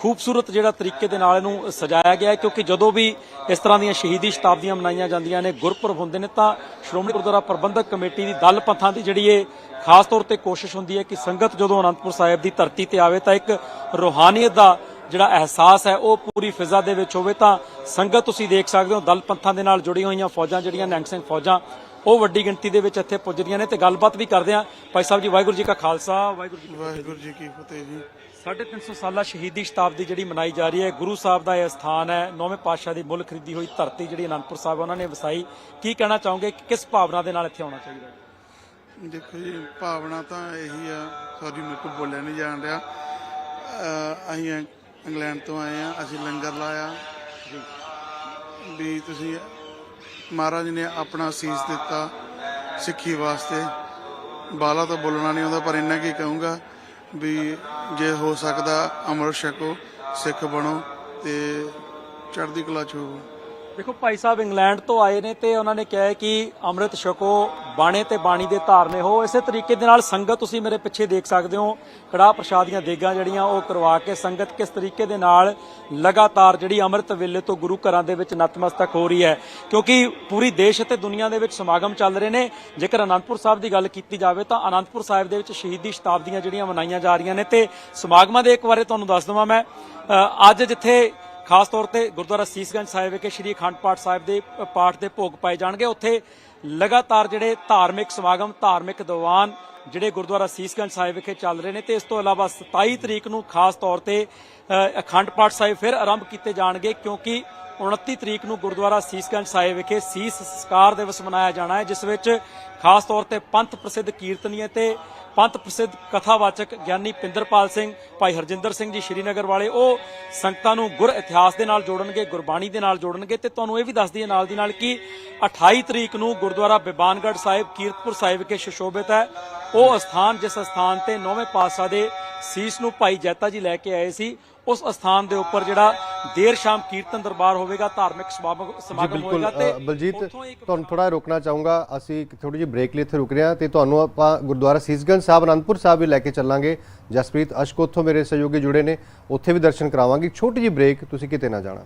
ਖੂਬਸੂਰਤ ਜਿਹੜਾ ਤਰੀਕੇ ਦੇ ਨਾਲ ਇਹਨੂੰ ਸਜਾਇਆ ਗਿਆ ਹੈ, ਕਿਉਂਕਿ ਜਦੋਂ ਵੀ ਇਸ ਤਰ੍ਹਾਂ ਦੀਆਂ ਸ਼ਹੀਦੀ ਸ਼ਤਾਬਦੀਆਂ ਮਨਾਈਆਂ ਜਾਂਦੀਆਂ ਨੇ, ਗੁਰਪੁਰਬ ਹੁੰਦੇ ਨੇ, ਤਾਂ ਸ਼੍ਰੋਮਣੀ ਗੁਰਦੁਆਰਾ ਪ੍ਰਬੰਧਕ ਕਮੇਟੀ ਦੀ ਦਲ ਪੰਥਾਂ ਦੀ ਜਿਹੜੀ ਇਹ ਖਾਸ ਤੌਰ ਤੇ ਕੋਸ਼ਿਸ਼ ਹੁੰਦੀ ਹੈ ਕਿ ਸੰਗਤ ਜਦੋਂ ਅਨੰਦਪੁਰ ਸਾਹਿਬ ਦੀ ਧਰਤੀ ਤੇ ਆਵੇ, ਤਾਂ ਇੱਕ ਰੂਹਾਨੀਅਤ ਦਾ ਜਿਹੜਾ ਅਹਿਸਾਸ ਹੈ, ਉਹ ਪੂਰੀ ਫਿਜ਼ਾ ਦੇ ਵਿੱਚ ਹੋਵੇ, ਤਾਂ ਸੰਗਤ ਤੁਸੀਂ ਦੇਖ ਸਕਦੇ ਹੋ, ਦਲ ਪੰਥਾਂ ਦੇ ਨਾਲ ਜੁੜੀਆਂ ਹੋਈਆਂ ਫੌਜਾਂ ਜਿਹੜੀਆਂ ਨਿਹੰਗ ਸਿੰਘ ਫੌਜਾਂ, ਉਹ ਵੱਡੀ ਗਿਣਤੀ ਦੇ ਵਿੱਚ ਇੱਥੇ ਪੁੱਜ ਰਹੀਆਂ ਨੇ ਤੇ ਗੱਲਬਾਤ ਵੀ ਕਰਦੇ ਆ ਭਾਈ ਸਾਹਿਬ ਜੀ, ਵਾਹਿਗੁਰੂ ਜੀ ਕਾ ਖਾਲਸਾ, ਵਾਹਿਗੁਰੂ ਵਾਹਿਗੁਰੂ ਜੀ ਕੀ ਫਤਿਹ ਜੀ। 350 ਸਾਲਾ ਸ਼ਹੀਦੀ ਸ਼ਤਾਬਦੀ ਜਿਹੜੀ ਮਨਾਈ ਜਾ ਰਹੀ ਹੈ ਗੁਰੂ ਸਾਹਿਬ ਦਾ ਇਹ ਸਥਾਨ ਹੈ ਨੌਵੇਂ ਪਾਤਸ਼ਾਹ ਦੀ ਮੁੱਲ ਖਰੀਦੀ ਹੋਈ ਧਰਤੀ ਜਿਹੜੀ ਅਨੰਦਪੁਰ ਸਾਹਿਬ ਉਹਨਾਂ ਨੇ ਵਸਾਈ। ਕੀ ਕਹਿਣਾ ਚਾਹੋਗੇ? ਕਿਸ ਭਾਵਨਾ ਦੇ ਨਾਲ ਇੱਥੇ ਆਉਣਾ ਚਾਹੀਦਾ ਦੇਖੋ ਜੀ ਭਾਵਨਾ ਤਾਂ ਇਹੀ ਆ ਸੌਰੀ ਮੇਰੇ ਕੋਲ ਬੋਲਿਆ ਨਹੀਂ ਜਾਣ ਰਿਹਾ। ਅਸੀਂ ਇੰਗਲੈਂਡ ਤੋਂ ਆਏ ਆ ਅਸੀਂ ਲੰਗਰ ਲਾਇਆ। ਵੀ ਤੁਸੀਂ ਮਹਾਰਾਜ ਨੇ ਆਪਣਾ ਸੀਸ ਦਿੱਤਾ ਸਿੱਖੀ ਵਾਸਤੇ। ਬਾਲਾ ਤਾਂ ਬੋਲਣਾ ਨਹੀਂ ਆਉਂਦਾ ਪਰ ਇੰਨਾ ਕੀ ਕਹੂੰਗਾ ਵੀ ਜੇ ਹੋ ਸਕਦਾ ਅੰਮ੍ਰਿਤ ਛਕੋ ਸਿੱਖ ਬਣੋ ਤੇ ਚੜ੍ਹਦੀ ਕਲਾ ਚ ਹੋਵੋ। ਦੇਖੋ ਭਾਈ ਸਾਹਿਬ ਇੰਗਲੈਂਡ ਤੋਂ ਆਏ ਨੇ ਤੇ ਉਹਨਾਂ ਨੇ ਕਿਹਾ ਕਿ ਅੰਮ੍ਰਿਤ ਛਕੋ, ਬਾਣੇ ਤੇ ਬਾਣੀ ਦੇ ਧਾਰਨੇ ਹੋ। ਇਸੇ ਤਰੀਕੇ ਦੇ ਨਾਲ ਸੰਗਤ ਤੁਸੀਂ ਮੇਰੇ ਪਿੱਛੇ ਦੇਖ ਸਕਦੇ ਹੋ, ਕੜਾਹ ਪ੍ਰਸ਼ਾਦੀਆਂ ਦੇਗਾਂ ਜਿਹੜੀਆਂ ਉਹ ਕਰਵਾ ਕੇ ਸੰਗਤ ਕਿਸ ਤਰੀਕੇ ਦੇ ਨਾਲ ਲਗਾਤਾਰ ਜਿਹੜੀ ਅੰਮ੍ਰਿਤ ਵੇਲੇ ਤੋਂ ਗੁਰੂ ਘਰਾਂ ਦੇ ਵਿੱਚ ਨਤਮਸਤਕ ਹੋ ਰਹੀ ਹੈ। ਕਿਉਂਕਿ ਪੂਰੀ ਦੇਸ਼ ਅਤੇ ਦੁਨੀਆ ਦੇ ਵਿੱਚ ਸਮਾਗਮ ਚੱਲ ਰਹੇ ਨੇ। ਜੇਕਰ ਅਨੰਦਪੁਰ ਸਾਹਿਬ ਦੀ ਗੱਲ ਕੀਤੀ ਜਾਵੇ ਤਾਂ ਅਨੰਦਪੁਰ ਸਾਹਿਬ ਦੇ ਵਿੱਚ ਸ਼ਹੀਦੀ ਸ਼ਤਾਬਦੀਆਂ ਜਿਹੜੀਆਂ ਮਨਾਈਆਂ ਜਾ ਰਹੀਆਂ ਨੇ ਤੇ ਸਮਾਗਮਾਂ ਦੇ ਇੱਕ ਬਾਰੇ ਤੁਹਾਨੂੰ ਦੱਸ ਦਵਾਂ ਮੈਂ। ਅੱਜ ਜਿੱਥੇ ਖਾਸ ਤੌਰ ਤੇ ਗੁਰਦੁਆਰਾ ਸੀਸਗੰਜ ਸਾਹਿਬ ਵਿਖੇ ਸ਼੍ਰੀ ਅਖੰਡ ਪਾਠ ਸਾਹਿਬ ਦੇ ਪਾਠ ਦੇ ਭੋਗ ਪਾਏ ਜਾਣਗੇ। ਉੱਥੇ ਲਗਾਤਾਰ ਜਿਹੜੇ ਧਾਰਮਿਕ ਸਮਾਗਮ, ਧਾਰਮਿਕ ਦੀਵਾਨ ਜਿਹੜੇ ਗੁਰਦੁਆਰਾ ਸੀਸਗੰਜ ਸਾਹਿਬ ਵਿਖੇ ਚੱਲ ਰਹੇ ਨੇ ਤੇ ਇਸ ਤੋਂ ਇਲਾਵਾ 27 ਤਰੀਕ ਨੂੰ ਖਾਸ ਤੌਰ ਤੇ ਅਖੰਡ ਪਾਠ ਸਾਹਿਬ ਫਿਰ ਆਰੰਭ ਕੀਤੇ ਜਾਣਗੇ ਕਿਉਂਕਿ 29 ਤਰੀਕ ਨੂੰ ਗੁਰਦੁਆਰਾ ਸੀਸਗੰਜ ਸਾਹਿਬ ਵਿਖੇ ਸੀਸ ਸੰਸਕਾਰ ਦਿਵਸ ਮਨਾਇਆ ਜਾਣਾ ਹੈ, ਜਿਸ ਵਿੱਚ ਖਾਸ ਤੌਰ ਤੇ ਪੰਥ ਪ੍ਰਸਿੱਧ ਕੀਰਤਨੀਏ ਤੇ ਪੰਥ ਪ੍ਰਸਿੱਧ ਕਥਾਵਾਚਕ ਗਿਆਨੀ ਪਿੰਦਰਪਾਲ ਸਿੰਘ, ਭਾਈ ਹਰਜਿੰਦਰ ਸਿੰਘ ਜੀ ਸ਼੍ਰੀਨਗਰ ਵਾਲੇ, ਉਹ ਸੰਗਤਾਂ ਨੂੰ ਗੁਰ ਇਤਿਹਾਸ ਦੇ ਨਾਲ ਜੋੜਨਗੇ, ਗੁਰਬਾਣੀ ਦੇ ਨਾਲ ਜੋੜਨਗੇ ਤੇ ਤੁਹਾਨੂੰ ਇਹ ਵੀ ਦੱਸ ਦਈਏ ਨਾਲ ਦੀ ਨਾਲ ਕਿ 28 ਤਰੀਕ ਨੂੰ ਗੁਰਦੁਆਰਾ ਬਿਬਾਨਗੜ੍ਹ ਸਾਹਿਬ, ਕੀਰਤਪੁਰ ਸਾਹਿਬ ਵਿਖੇ ਸ਼ਸ਼ੋਭਿਤ ਹੈ। ਉਹ ਸਥਾਨ ਜਿਸ ਸਥਾਨ ਤੇ ਨੌਵੇਂ ਪਾਤਸ਼ਾਹ ਦੇ ਸੀਸ ਨੂੰ ਭਾਈ ਜੈਤਾ ਜੀ ਲੈ ਕੇ ਆਏ ਸੀ ਉਸ ਸਥਾਨ ਦੇ ਉੱਪਰ ਜਿਹੜਾ ਦੇਰ ਸ਼ਾਮ ਕੀਰਤਨ ਦਰਬਾਰ ਹੋਵੇਗਾ ਧਾਰਮਿਕ ਸਮਾਗਮ ਹੋਵੇਗਾ ਤੇ ਬਲਜੀਤ ਤੁਹਾਨੂੰ ਥੋੜਾ ਰੋਕਣਾ ਚਾਹੂੰਗਾ। ਅਸੀਂ ਇੱਕ ਥੋੜੀ ਜਿਹੀ ਬ੍ਰੇਕ ਲਈ ਇੱਥੇ ਰੁਕ ਰਹੇ ਹਾਂ ਤੇ ਤੁਹਾਨੂੰ ਆਪਾਂ ਗੁਰਦੁਆਰਾ ਸੀਸਗੰਜ ਸਾਹਿਬ ਅਨੰਦਪੁਰ ਸਾਹਿਬ ਵੀ ਲੈ ਕੇ ਚੱਲਾਂਗੇ। ਜਸਪ੍ਰੀਤ ਅਸ਼ਕ ਉੱਥੋਂ ਮੇਰੇ ਸਹਿਯੋਗੀ ਜੁੜੇ ਨੇ ਉੱਥੇ ਵੀ ਦਰਸ਼ਨ ਕਰਾਵਾਂਗੇ। ਛੋਟੀ ਜਿਹੀ ਬ੍ਰੇਕ ਤੁਸੀਂ ਕਿਤੇ ਨਾ ਜਾਣਾ।